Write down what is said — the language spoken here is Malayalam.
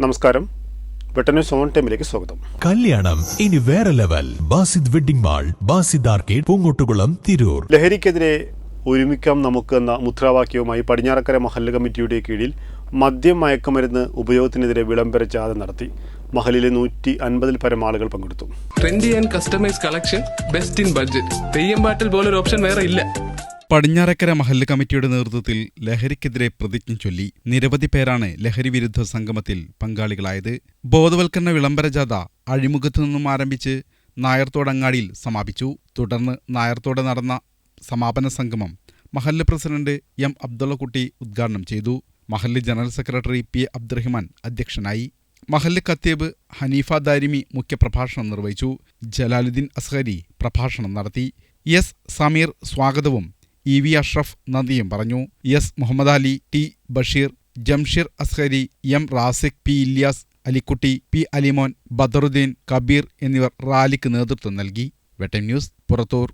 നമസ്കാരം. വെട്ടന്യൂസ് സോൺ ടൈമിലേക്ക് സ്വാഗതം. കല്യാണം ഇനി വേറെ level. Basid wedding mall Basid arcade Poongottukulam Tirur. ലഹരിക്കെതിരെ ഒരുമിക്കാം നമുക്ക് എന്ന മുദ്രാവാക്യവുമായി പടിഞ്ഞാറക്കര മഹല്ല് കമ്മിറ്റിയുടെ കീഴിൽ മദ്യം മയക്കുമരുന്ന് ഉപയോഗത്തിനെതിരെ വിളംബര ജാഥ നടത്തി. മഹലിലെ നൂറ്റി അൻപതിൽ പരം ആളുകൾ പങ്കെടുത്തു. Trendy and customise collection best in budget Theyyam പാട്ടിൽ പോലൊരു ഓപ്ഷൻ വേറെ ഇല്ല. പടിഞ്ഞാറക്കര മഹല്ല് കമ്മിറ്റിയുടെ നേതൃത്വത്തിൽ ലഹരിക്കെതിരെ പ്രതിജ്ഞ ചൊല്ലി നിരവധി പേരാണ് ലഹരി വിരുദ്ധ സംഗമത്തിൽ പങ്കാളികളായത്. ബോധവൽക്കരണ വിളംബര ജാഥ അഴിമുഖത്തു നിന്നും ആരംഭിച്ച് നായർത്തോടങ്ങാടിയിൽ സമാപിച്ചു. തുടർന്ന് നായർത്തോടെ നടന്ന സമാപന സംഗമം മഹല്ല് പ്രസിഡന്റ് എം അബ്ദുള്ളക്കുട്ടി ഉദ്ഘാടനം ചെയ്തു. മഹല്ല് ജനറൽ സെക്രട്ടറി പി അബ്ദുറഹിമാൻ അധ്യക്ഷനായി. മഹല്ല് കത്തീബ് ഹനീഫ ദാരിമി മുഖ്യപ്രഭാഷണം നിർവഹിച്ചു. ജലാലുദ്ദീൻ അസ്ഹരി പ്രഭാഷണം നടത്തി. എസ് സമീർ സ്വാഗതവും ഇ വി അഷ്റഫ് നന്ദിയും പറഞ്ഞു. S Muhammad Ali T Basheer Jamsheer Azhari M Raziq P Ilyas Alikutty P Alimon Badaruddin Kabeer എന്നിവർ റാലിക്ക് നേതൃത്വം നൽകി. വെട്ടം ന്യൂസ് പുറത്തൂർ.